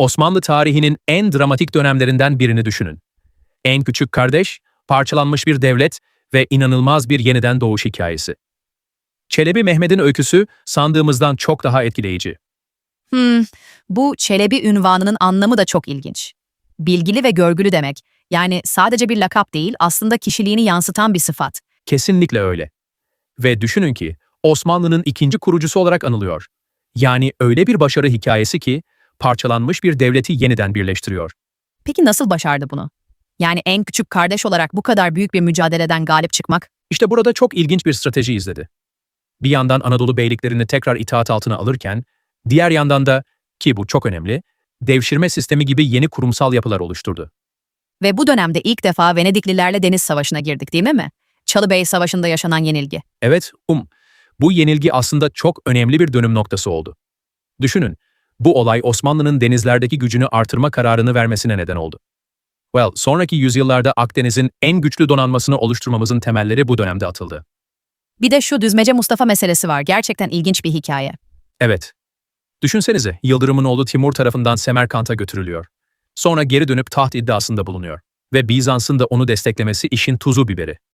Osmanlı tarihinin en dramatik dönemlerinden birini düşünün. En küçük kardeş, parçalanmış bir devlet ve inanılmaz bir yeniden doğuş hikayesi. Çelebi Mehmet'in öyküsü sandığımızdan çok daha etkileyici. Hmm, bu Çelebi ünvanının anlamı da çok ilginç. Bilgili ve görgülü demek. Yani sadece bir lakap değil, aslında kişiliğini yansıtan bir sıfat. Kesinlikle öyle. Ve düşünün ki Osmanlı'nın ikinci kurucusu olarak anılıyor. Yani öyle bir başarı hikayesi ki parçalanmış bir devleti yeniden birleştiriyor. Peki nasıl başardı bunu? Yani en küçük kardeş olarak bu kadar büyük bir mücadeleden galip çıkmak? İşte burada çok ilginç bir strateji izledi. Bir yandan Anadolu beyliklerini tekrar itaat altına alırken, diğer yandan da, ki bu çok önemli, devşirme sistemi gibi yeni kurumsal yapılar oluşturdu. Ve bu dönemde ilk defa Venediklilerle deniz savaşına girdik değil mi? Çalıbey Savaşı'nda yaşanan yenilgi. Evet, um. Bu yenilgi aslında çok önemli bir dönüm noktası oldu. Düşünün, bu olay Osmanlı'nın denizlerdeki gücünü artırma kararını vermesine neden oldu. Well, sonraki yüzyıllarda Akdeniz'in en güçlü donanmasını oluşturmamızın temelleri bu dönemde atıldı. Bir de şu Düzmece Mustafa meselesi var. Gerçekten ilginç bir hikaye. Evet. Düşünsenize, Yıldırım'ın oğlu Timur tarafından Semerkant'a götürülüyor. Sonra geri dönüp taht iddiasında bulunuyor. Ve Bizans'ın da onu desteklemesi işin tuzu biberi.